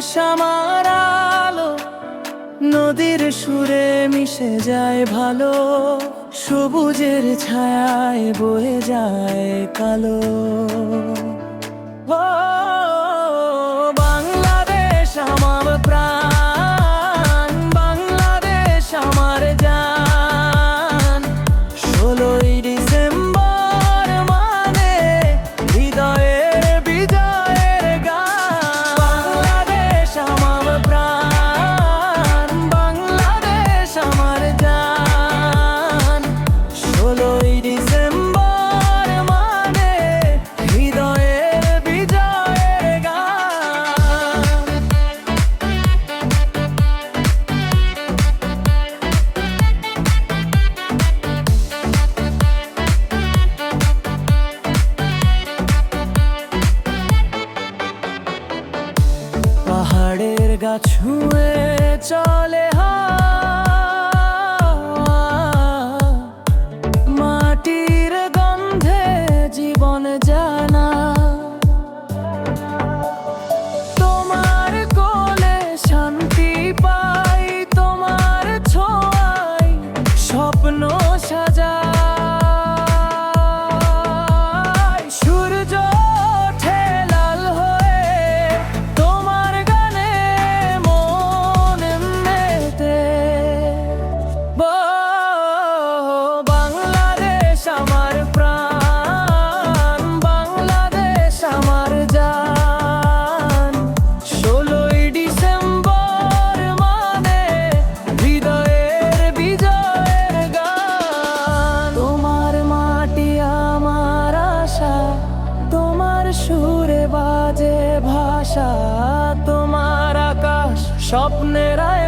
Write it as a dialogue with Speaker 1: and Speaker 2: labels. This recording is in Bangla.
Speaker 1: দেশ আমার আলো নদীর সুরে মিশে যায় ভালো সবুজের ছায়ায় বয়ে যায় কালো। ও জায়গা ছুঁয়ে চলে। স্বপ্নেরা